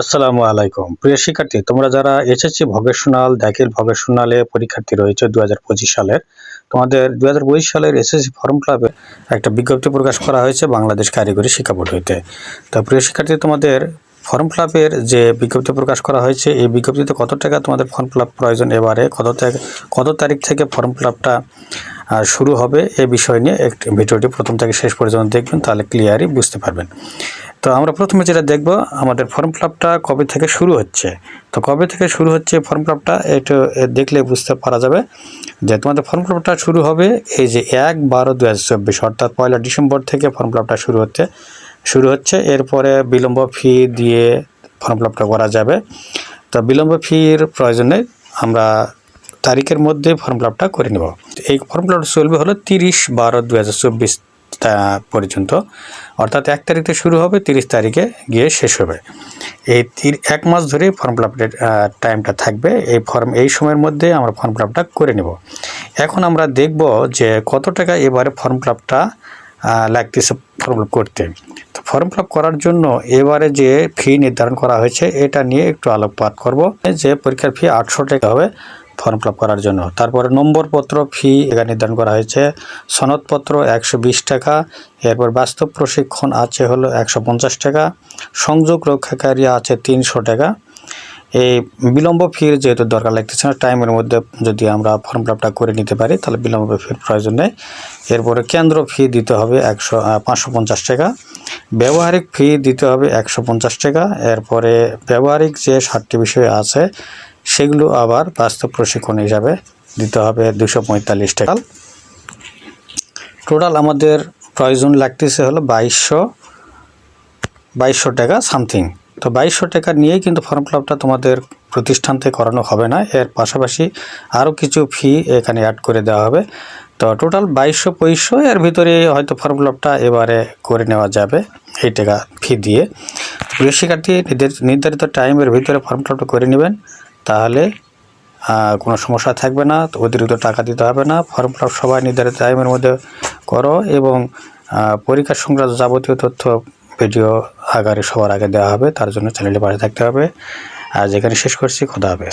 আসসালামু আলাইকুম। প্রিয় শিক্ষার্থী, তোমরা যারা এসএসসি ভকেশনাল, দাখিল ভকেশনালে পরীক্ষার্থী রয়েছে দু হাজার পঁচিশ সালের, তোমাদের দু সালের এসএসসি ফর্ম ক্লাবে একটা বিজ্ঞপ্তি প্রকাশ করা হয়েছে বাংলাদেশ কারিগরি শিক্ষা বোর্ড হইতে। তো প্রিয় শিক্ষার্থী, তোমাদের ফর্ম ফিলাপের যে বিজ্ঞপ্তি প্রকাশ করা হয়েছে, এই বিজ্ঞপ্তিতে কত টাকা তোমাদের ফর্ম ফিলাপ প্রয়োজন এবারে, কত কত তারিখ থেকে ফর্ম ফিলাপটা শুরু হবে, এ বিষয় নিয়ে একটি ভিডিওটি প্রথম থেকে শেষ পর্যন্ত দেখবেন, তাহলে ক্লিয়ারই বুঝতে পারবেন। তো আমরা প্রথমে যেটা দেখব, আমাদের ফর্ম ফিলাপটা কবে থেকে শুরু হচ্ছে? তো কবে থেকে শুরু হচ্ছে ফর্ম ফিলাপটা এটা দেখলে বুঝতে পারা যাবে যে তোমাদের ফর্ম ফিলাপটা শুরু হবে এই যে এক বারো দু অর্থাৎ পয়লা ডিসেম্বর থেকে ফর্ম ফিলাপটা শুরু হচ্ছে শুরু হচ্ছে। এরপরে বিলম্ব ফি দিয়ে ফর্ম ফিলাপটা করা যাবে। তো বিলম্ব ফির প্রয়োজনে আমরা তারিখের মধ্যে ফর্ম ফিলাপটা করে নেব। এই ফর্ম ফিলাপটা চলবে হলো তিরিশ বারো দু পর্যন্ত অর্থাৎ এক তারিখ থেকে শুরু হবে, তিরিশ তারিখে গিয়ে শেষ হবে। এই এক মাস ধরে ফর্ম ফিলাপের টাইমটা থাকবে। এই ফর্ম এই সময়ের মধ্যে আমরা ফর্ম ফিলাপটা করে নেব। এখন আমরা দেখব যে কত টাকা এবারে ফর্ম ফিলাপটা লাগতেছে ফর্ম ফিলাপ করতে। তো ফর্ম ফিলাপ করার জন্য এবারে যে ফি নির্ধারণ করা হয়েছে, এটা নিয়ে একটু আলোকপাত করব। যে পরীক্ষার ফি আটশো টাকা হবে। ফর্ম ফিলাপ করার জন্য। তারপরে নম্বরপত্র ফি এখানে নির্ধারণ করা হয়েছে। সনদপত্র একশো বিশ টাকা। এরপর বাস্তব প্রশিক্ষণ আছে হলো একশো পঞ্চাশ টাকা। সংযোগ রক্ষাকারী আছে তিনশো টাকা। এই বিলম্ব ফির যেহেতু দরকার লাগতেছে না, টাইমের মধ্যে যদি আমরা ফর্ম ফিলাপটা করে নিতে পারি, তাহলে বিলম্ব ফির প্রয়োজন নেই। এরপরে কেন্দ্র ফি দিতে হবে একশো পাঁচশো পঞ্চাশ টাকা। ব্যবহারিক ফি দিতে হবে একশো পঞ্চাশ টাকা। এরপরে ব্যবহারিক যে সাতটি বিষয় আছে সেগুলো আবার বাস্তব প্রশিক্ষণ হিসাবে দিতে হবে দুশো পঁয়তাল্লিশ টাকা। টোটাল আমাদের প্রয়োজন লাগতেছে হলো বাইশশো বাইশশো টাকা সামথিং। তো বাইশশো টাকা নিয়েই কিন্তু ফর্ম ফিলাপটা তোমাদের প্রতিষ্ঠান থেকে করানো হবে না। এর পাশাপাশি আরও কিছু ফি এখানে অ্যাড করে দেওয়া হবে। তো টোটাল বাইশশো পঁচিশশো এর ভিতরে হয়তো ফর্ম ফিলাপটা এবারে করে নেওয়া যাবে এই টাকা ফি দিয়ে। প্রিয় শিক্ষার্থী, নির্ধারিত- টাইমের ভিতরে ফর্ম ফিলাপটা করে নেবেন। তাহলে কোনো সমস্যা থাকবে না অতিরিক্ত টাকা দিতে হবে না। ফর্ম ফিল সবাই নির্ধারিত টাইমের মধ্যে করো এবং পরীক্ষার পরীক্ষা সংক্রান্ত যাবতীয় তথ্য ভিডিও আকারে সবার আগে দেওয়া হবে, তার জন্য চ্যানেলটি পাশে থাকতে হবে। আর যেখানে শেষ করছি, খোদা হবে